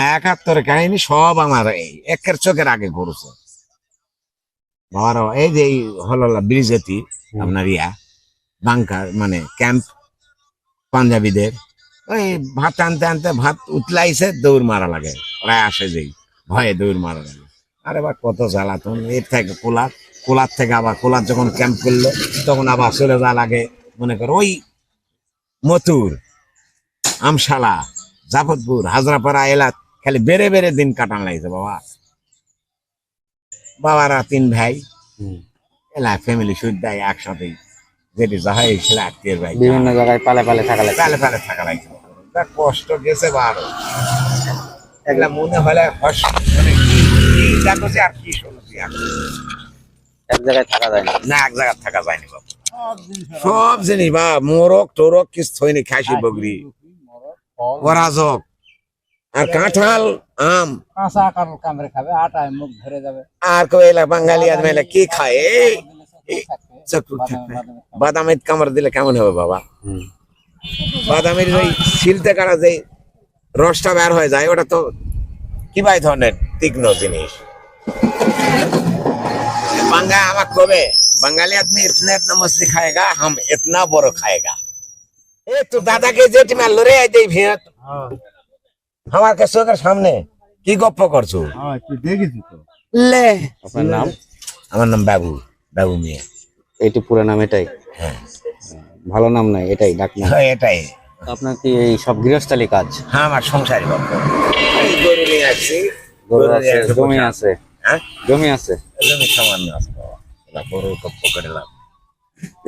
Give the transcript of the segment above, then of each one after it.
একাত্তরের কাহিনী সব আমার এই একের চোখের আগে ঘুরছে। বাবার এই যে হললা ব্রিজেতি আপনার ইয়া বাংকার মানে ক্যাম্প পাঞ্জাবিদের ওই ভাত আনতে আনতে ভাত উতলাইছে দৌড় মারা লাগে। প্রায় আসে যেই ভয়ে দৌড় মারা লাগে। আরে বা কত জ্বালাতন। এর থেকে কোলার কোলার থেকে আবার কোলার যখন ক্যাম্প করল তখন আবার চলে যা লাগে মনে করো ওই মথুর আমশালা জাফরপুর হাজরাপাড়া এলাক খালি বেড়ে বেড়ে দিন কাটান লাগছে বাবা। বাবারা তিন ভাই এলা ফ্যামিলি সুদ্ধাই একসাথে যেটি যাহাই ছিল আত্মীয় ভাই। বিভিন্ন জায়গায় পালে পালে থাকা লাগে পালে পালে থাকা লাগছে। তা কষ্ট গেছে বারো এগুলা মনে হলে হস মানে কি আর কি শুনছি আর এক জায়গায় থাকা যায় না। না এক জায়গায় থাকা যায়নি বাবু। সব জিনিস বা মোরক টোরক কিছু থইনি খাসি বগরি। ওরাজক আর কাঁঠাল আম। কাঁচা কামড়ে খাবে আটায় মুখ ধরে যাবে। আর কেউ এলা বাঙালি আদমি এলা কি খায়? বাদামের কামড় দিলে কেমন হবে বাবা? বাদামের ওই শিলতে কাটা যে রসটা বের হয়ে যায় ওটা তো কি ভাই ধরনের তীক্ষ্ণ জিনিস? বাঙ্গা আমার কবে? বাঙালি আদমি ইতনে ইতনা মছলি খায়েগা হাম এতনা বড় খায়েগা। এ তো দাদাকে জেটি মারলো রে এই ভেঁত আমার চোখের সামনে কি গপ্প করছ? লে। আপনার নাম? আমার নাম বাবু বাবু মিয়া। এটি পুরো নাম এটাই? হ্যাঁ। ভালো নাম নাই এটাই ডাক হ্যাঁ, এটাই। আপনার কি এই সব গৃহস্থালি কাজ? হ্যাঁ আমার সংসারী গপ্প। গরু নিয়ে আসছি গরু আছে জমি আছে। হ্যাঁ? জমি আছে? জমি সামান্য আছে গরু গপ্প করলাম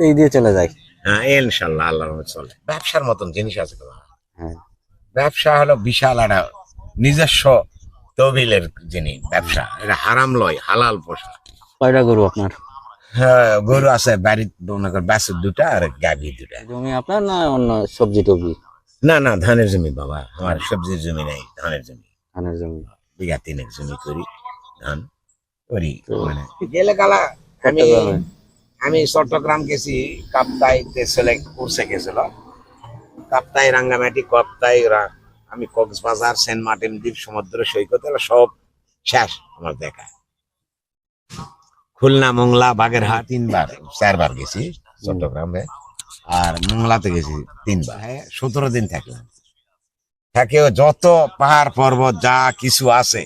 এই দিয়ে চলে যাই। হ্যাঁ ইনশাল্লাহ আল্লাহ চলে। ব্যবসার মতন জিনিস আছে হ্যাঁ। ব্যবসা হলো বিশাল একটা নিজস্ব তহবিলের যিনি ব্যবসা। এটা হারাম লয় হালাল পোষা কয়টা গরু আপনার? হ্যাঁ গরু আছে বাড়ির মনে কর বাছুর দুটা আর গাভী দুটা। জমি আপনার না অন্য সবজি টবজি? না না ধানের জমি বাবা আমার সবজির জমি নেই ধানের জমি। ধানের জমি। বিঘা তিনের জমি করি ধান করি মানে গেলে গালা আমি আমি চট্টগ্রাম গেছি কাপ্তাই ছেলে কোর্সে গেছিল। কাপ্তাই রাঙ্গামাটি, কাপ্তাই আমি কক্সবাজার, সেন্ট মার্টিন দ্বীপ সমুদ্র সৈকত সব শেষ আমার দেখা। খুলনা, মংলা, বাগেরহাট তিনবার, চারবার গেছি চট্টগ্রামে। আর মংলাতে গেছি তিনবার। হ্যাঁ সতেরো দিন থাকলাম থাকেও যত পাহাড় পর্বত, যা কিছু আছে,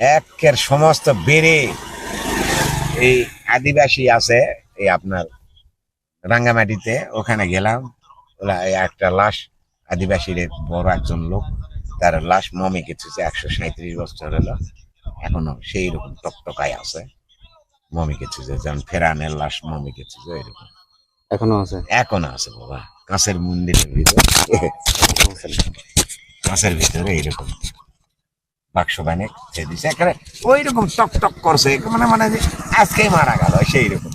একের সমস্ত বেড়ে এই আদিবাসী আছে, এই আপনার রাঙ্গামাটিতে ওখানে গেলাম। একটা লাশ আদিবাসীর বড় একজন লোক তার লাশ মমি গেছে একশো সাঁত্রিশ বছর হলো। এখনও সেই রকম টকটকায় আছে। মমি গেছে যেমন ফেরানের লাশ মমি গেছে এরকম এখনও আছে? এখনও আছে বাবা। কাঁচের মন্দিরের ভিতরে। কাঁচের ভিতরে এইরকম বাক্স খেয়ে দিছে এখানে ওই রকম টক টক করছে। মানে মানে আজকেই মারা গেল সেই রকম